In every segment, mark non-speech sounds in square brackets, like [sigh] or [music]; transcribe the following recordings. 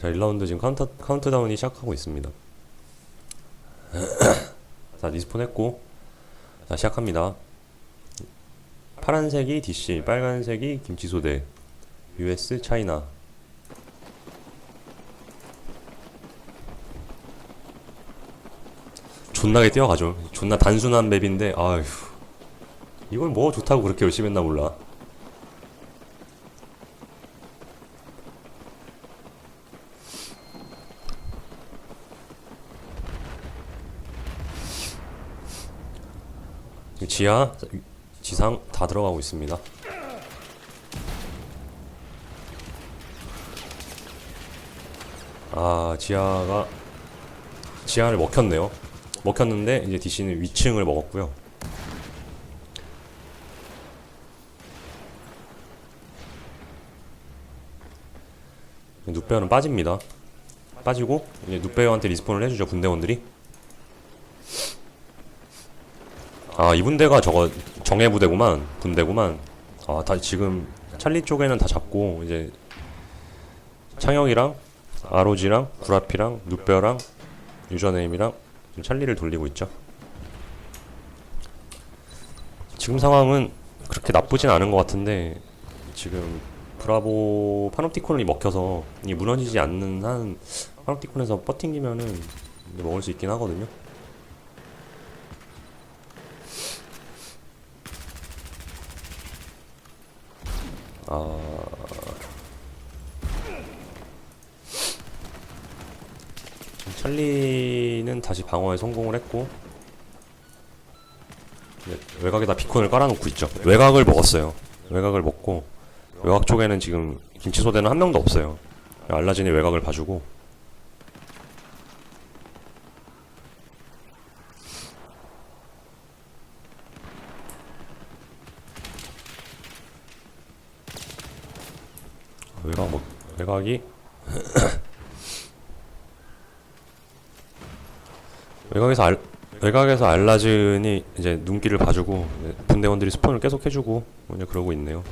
자 1라운드 지금 카운터, 카운트다운이 시작하고 있습니다. [clears throat] 자 리스폰 했고 자 시작합니다. 파란색이 DC 빨간색이 김치소대 US 차이나 존나게 뛰어가죠. 존나 단순한 맵인데 아휴. 이걸 뭐 좋다고 그렇게 열심히 했나 몰라 지하, 지상 다 들어가고 있습니다. 아, 지하가 지하를 먹혔네요. 먹혔는데 이제 DC는 위층을 먹었고요. 눕배어는 빠집니다. 빠지고 이제 눕배어한테 리스폰을 해주죠 군대원들이. 아, 이 분대가 저거 정예 부대구만. 분대구만. 아, 다 지금 찰리 쪽에는 다 잡고 이제 창혁이랑 아로지랑 구라피랑 누뼈랑 유저네임이랑 지금 찰리를 돌리고 있죠. 지금 상황은 그렇게 나쁘진 않은 것 같은데 지금 브라보 파놉티콘이 먹혀서 이 무너지지 않는 한 파놉티콘에서 버팅기면은 먹을 수 있긴 하거든요. 아... 찰리는 다시 방어에 성공을 했고 외곽에다 비콘을 깔아놓고 있죠. 외곽을 먹었어요. 외곽을 먹고 외곽 쪽에는 지금 김치소대는 한 명도 없어요. 알라진이 외곽을 봐주고 외곽 뭐 외곽이 [coughs] 외곽에서 알 외곽에서 알라즌이 이제 눈길을 봐주고 분대원들이 스폰을 계속 해주고 이제 그러고 있네요.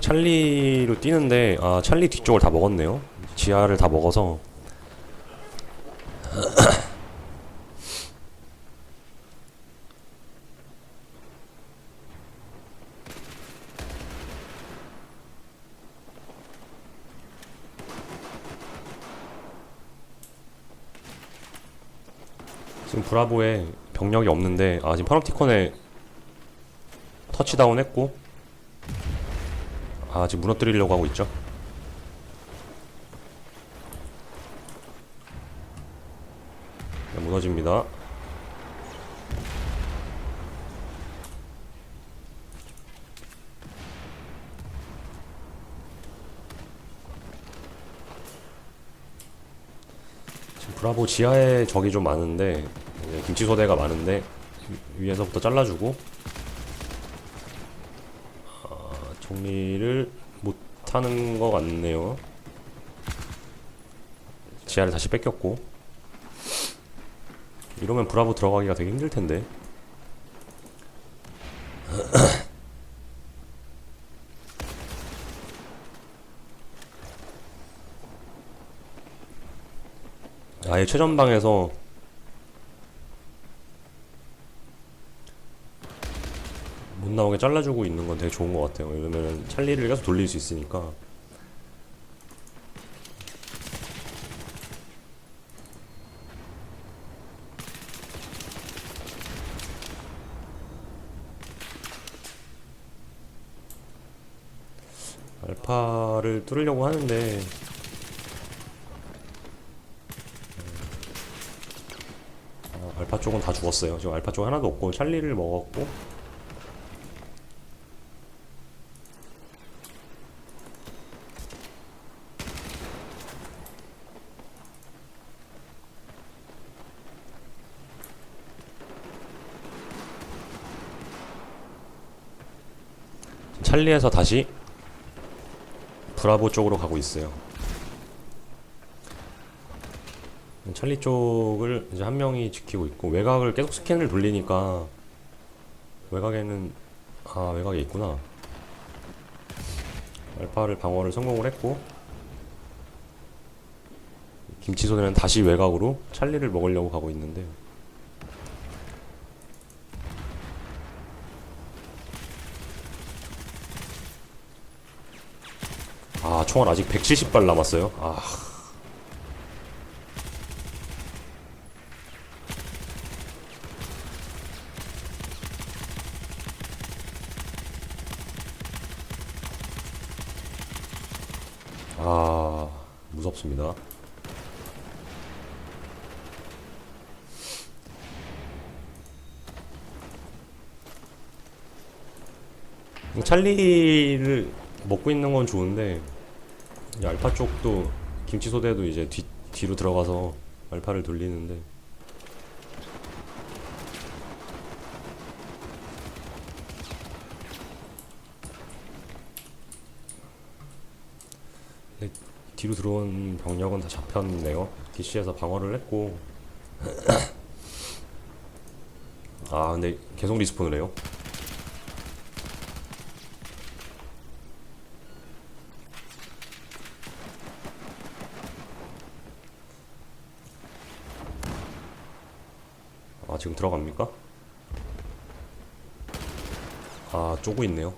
찰리로 뛰는데 아 찰리 뒤쪽을 다 먹었네요. 지하를 다 먹어서 지금 브라보에 병력이 없는데 아 지금 파놉티콘에 터치다운 했고 아 지금 무너뜨리려고 하고 있죠 네, 무너집니다 지금 브라보 지하에 적이 좀 많은데 이제 김치 소대가 많은데 위- 위에서부터 잘라주고 아, 정리를 못하는 것 같네요. 지하를 다시 뺏겼고. 이러면 브라보 들어가기가 되게 힘들 텐데 아예 최전방에서 못 나오게 잘라주고 있는 건 되게 좋은 것 같아요. 왜냐면 찰리를 계속 돌릴 수 있으니까. 알파를 뚫으려고 하는데 아, 알파 쪽은 다 죽었어요. 지금 알파 쪽 하나도 없고 찰리를 먹었고 찰리에서 다시 브라보 쪽으로 가고 있어요. 찰리 쪽을 이제 한 명이 지키고 있고 외곽을 계속 스캔을 돌리니까 외곽에는 아 외곽에 있구나. 알파를 방어를 성공을 했고 김치소대는 다시 외곽으로 찰리를 먹으려고 가고 있는데 아 총알 아직 170발 남았어요. 아 아, 무섭습니다. 찰리를 먹고 있는 건 좋은데 이 알파 쪽도 김치 소대도 이제 뒤, 뒤로 들어가서 알파를 돌리는데 뒤로 들어온 병력은 다 잡혔네요. DC에서 방어를 했고 [clears throat] 아 근데 계속 리스폰을 해요. 지금 들어갑니까? 아 쪼고 있네요.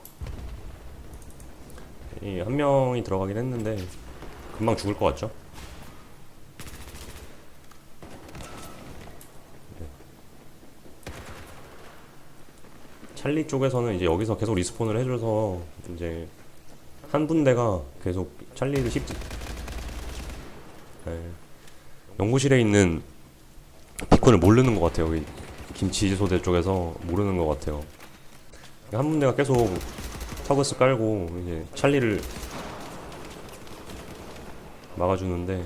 이 한 명이 들어가긴 했는데 금방 죽을 것 같죠? 네. 찰리 쪽에서는 이제 여기서 계속 리스폰을 해줘서 이제 한 분대가 계속 찰리를 씹 네. 연구실에 있는 피콘을 모르는 것 같아요. 여기 김치 소대 쪽에서 모르는 것 같아요. 한 분대가 계속 타그스 깔고 이제 찰리를 막아주는데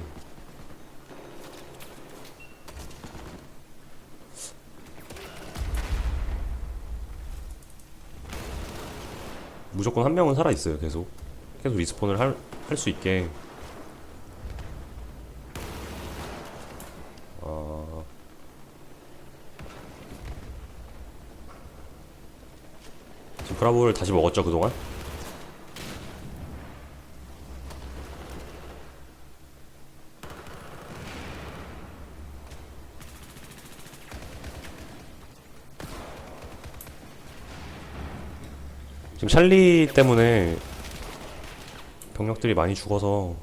무조건 한 명은 살아 있어요. 계속 계속 리스폰을 할할수 있게. 브라보를 다시 먹었죠 그동안? 지금 찰리 때문에 병력들이 많이 죽어서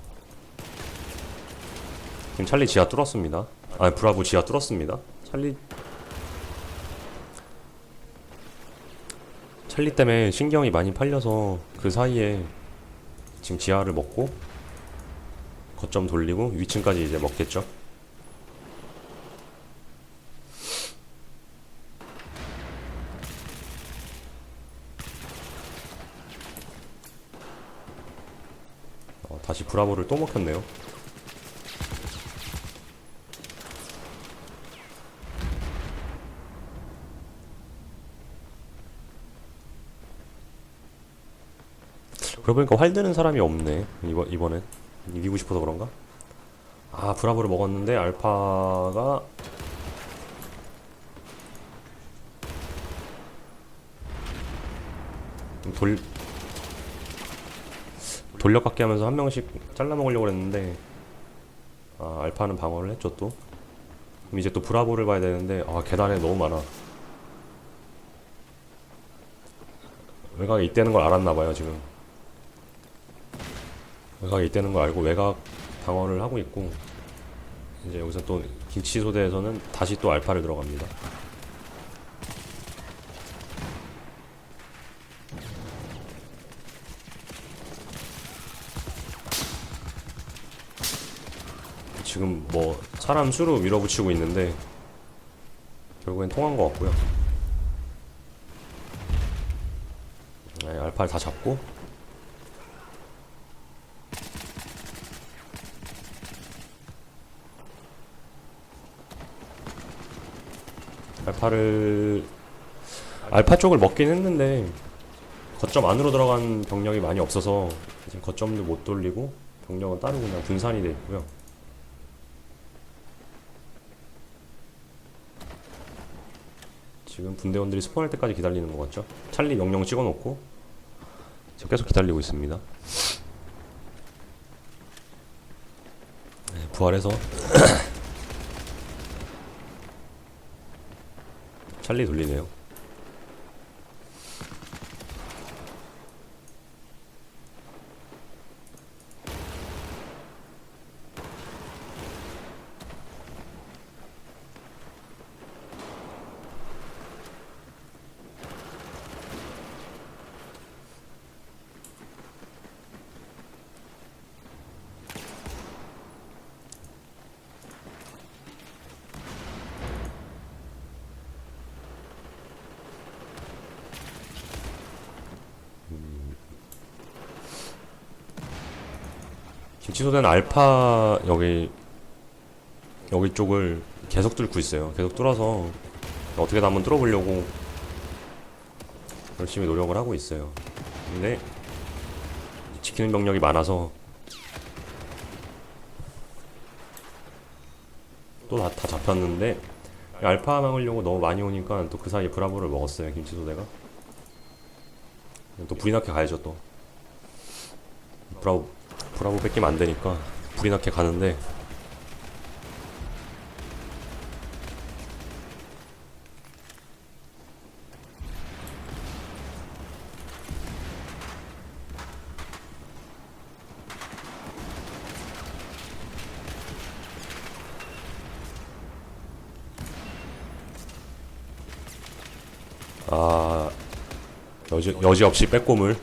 지금 찰리 지하 뚫었습니다. 아 브라보 지하 뚫었습니다. 찰리 찰리 때문에 신경이 많이 팔려서 그 사이에 지금 지하를 먹고 거점 돌리고 위층까지 이제 먹겠죠. 어, 다시 브라보를 또 먹혔네요. 그러고 보니까 활 드는 사람이 없네. 이번 이번엔. 이기고 싶어서 그런가? 아 브라보를 먹었는데 알파가 돌 돌려깎기 하면서 한 명씩 잘라 먹으려고 했는데 아 알파는 방어를 했죠 또. 그럼 이제 또 브라보를 봐야 되는데 아 계단에 너무 많아. 외곽에 있다는 걸 알았나봐요 지금 외곽에 있다는 걸 알고 외곽 방어를 하고 있고 이제 여기서 또 김치 소대에서는 다시 또 알파를 들어갑니다. 지금 뭐 사람 수로 밀어붙이고 있는데 결국엔 통한 것 같고요. 네, 알파를 다 잡고 알파를 알파 쪽을 먹긴 했는데 거점 안으로 들어간 병력이 많이 없어서 이제 거점도 못 돌리고 병력은 따로 그냥 분산이 돼 있고요. 지금 분대원들이 스폰할 때까지 기다리는 것 같죠? 찰리 명령 찍어놓고 지금 계속 기다리고 있습니다. 네, 부활해서 찰리 돌리네요. 김치소대는 알파 여기 여기 쪽을 계속 뚫고 있어요. 계속 뚫어서 어떻게든 한번 뚫어보려고 열심히 노력을 하고 있어요. 근데 지키는 병력이 많아서 또다다 잡혔는데 알파 막으려고 너무 많이 오니까 또 그 사이에 브라보를 먹었어요. 김치소대가 또 불이 나게 가야죠 또 브라보 브라보 뺏기면 안 되니까 불이 나게 가는데. 아 여지 여지 없이 빼꼼을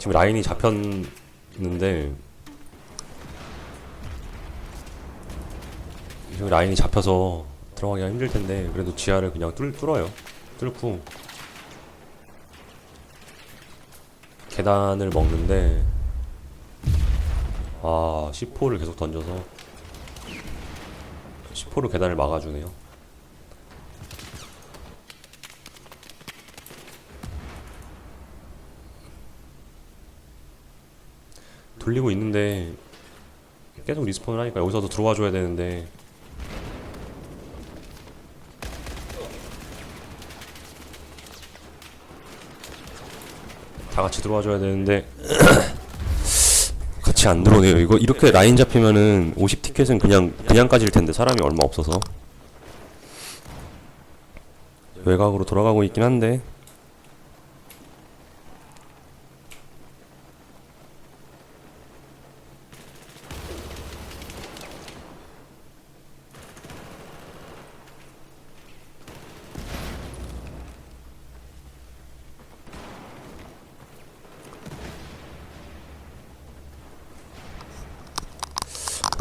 지금 라인이 잡혔는데 지금 라인이 잡혀서 들어가기가 힘들 텐데 그래도 지하를 그냥 뚫, 뚫어요. 뚫고 계단을 먹는데 아 C4를 계속 던져서 C4로 계단을 막아주네요 돌리고 있는데 계속 리스폰을 하니까 여기서도 들어와 줘야 되는데. 다 같이 들어와 줘야 되는데. [clears throat] 같이 안 들어오네요. 이거 이렇게 라인 잡히면은 50 티켓은 그냥 그냥 까질 텐데 사람이 얼마 없어서. 외곽으로 돌아가고 있긴 한데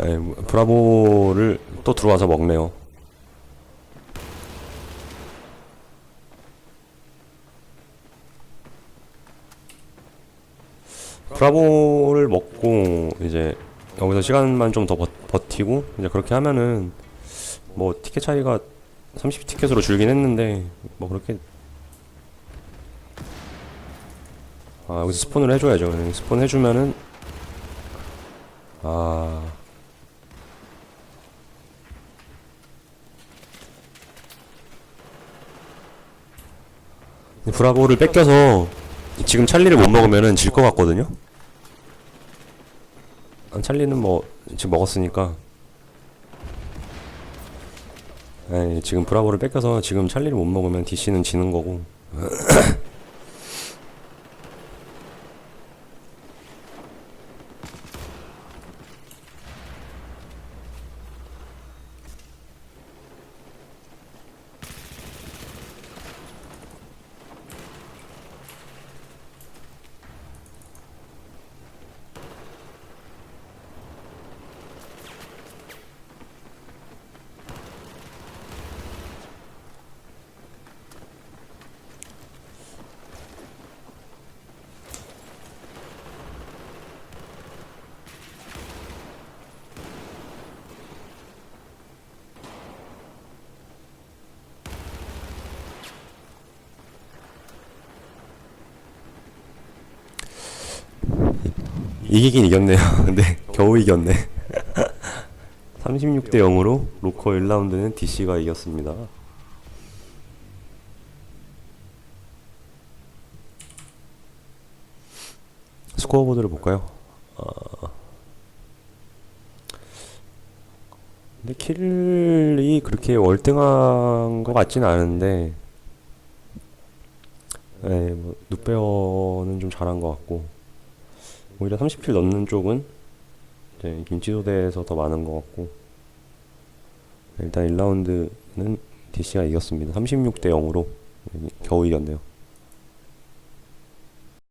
네, 브라보를 또 들어와서 먹네요. 브라보를 먹고 이제 여기서 시간만 좀 더 버티고 이제 그렇게 하면은 뭐 티켓 차이가 30 티켓으로 줄긴 했는데 뭐 그렇게 아 여기서 스폰을 해줘야죠. 스폰 해주면은 아 브라보를 뺏겨서 지금 찰리를 못 먹으면은 질 것 같거든요. 아, 찰리는 뭐 지금 먹었으니까. 에이, 지금 브라보를 뺏겨서 지금 찰리를 못 먹으면 DC는 지는 거고. [clears throat] 이기긴 이겼네요. [laughs] 근데 겨우 이겼네. [laughs] 36대 0으로 로커 1라운드는 DC가 이겼습니다. 스코어 보드를 볼까요? 아, 근데 킬이 그렇게 월등한 것 같진 않은데, 네, 뭐 누페어는 좀 잘한 것 같고, 오히려 30킬 넣는 쪽은 이제 김치소대에서 더 많은 것 같고, 일단 1라운드는 DC가 이겼습니다. 36대 0으로 겨우 이겼네요.